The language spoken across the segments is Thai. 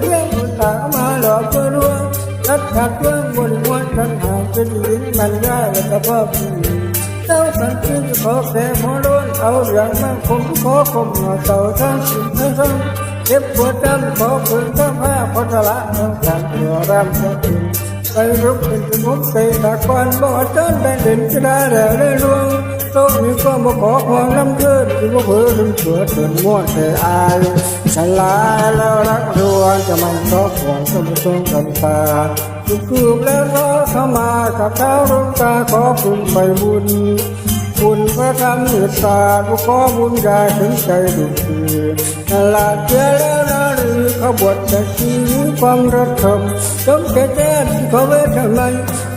เพียงคนตามาหลอกเพื่อรวงรัดขาดเพื่องวนม้วนทันหางเป็นลิ้นมันย่าและกระเพาะเต้าสันติขอแผ่หมอลนเอาเรื่องมั่งคงขอคมหน่เต่าทั้งสิ้นทั้งทั้งเก็บปวดจำขอคืนทั้งห้าพอทละทั้งสามเดียวรำทั้งคืนไปรุกเป็นสมุนไพรตะควันบ่อจนไปเด่นกรไดาเรื่อลวง โลกนี้ก็มาขอความน้ำเกินที่ว่าเพื่อถึงเสือเตือนมั่วแต่อายฉลายแล้วรักรวนจะมันก็ขวงสมทรกันตาทุกคืนแล้วก็เข้ามากับเท้ารุ่งตาขอคุณไปบุญคุณพระธรรมเหตุศาสตร์ขอบุญได้ถึงใจดุจืดนาลาเจอแล้วนะหรือขบวชจะชีวิตความรักธรรมจงแต่แจ้ขอเวททำไม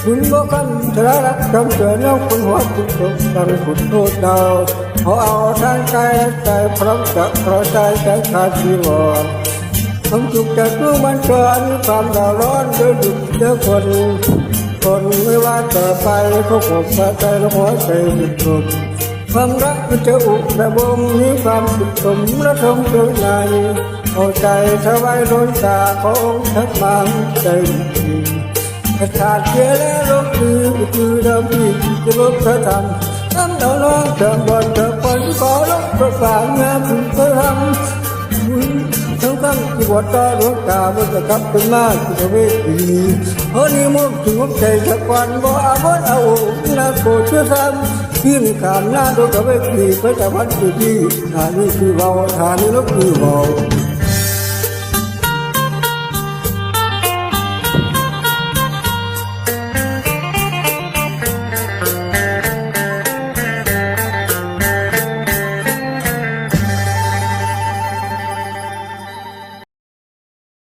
งไปดูไล่แต่หานแล้วจะความเอาไว้ทางสุดเดียวถึงน้อกกันจะรคือกระเพาะหัวใจปัญหาใจที่ขอเท่าเพียงนี้มาขอมีอีกจนมันทางคุณเคยทำคุณบอกกันเธอรักคำเตือนคุณหัวคุณตกดังคุณโทษดาวเขอเอาทางใจใจพร้อมจะพอใจใจขาดชีวรผมจุกจะรู้มันเกินความดาวร้อนโดยดุเจอดคนคนไม่ว่าต่อไปเขาขบใจและหัวใจดุจมความรักมันจะอุกระบมมีความสุขสมและทมโดยในเอาใจเธอไว้โดนตาของทักมาใจดี ขาดเชื่อและลบคือคือเดิมที่จะลบเธอทำน้ำเดาวน้องเธอบนเธอปนขอลบประสานงานคุณเธอทำทั้งทั้งที่วัดตาหลวงตามันจะกลับเป็นมาที่ประเวทีเฮ้ยนี่มุ่งถึงหัวใจสักวันบ่อาบดเอาหน้าโกเชื่อซ้ำที่นขามหน้าโดนกับเวทีไปแต่วันที่ที่ฐานี่คือเราฐานี่นกคือเรา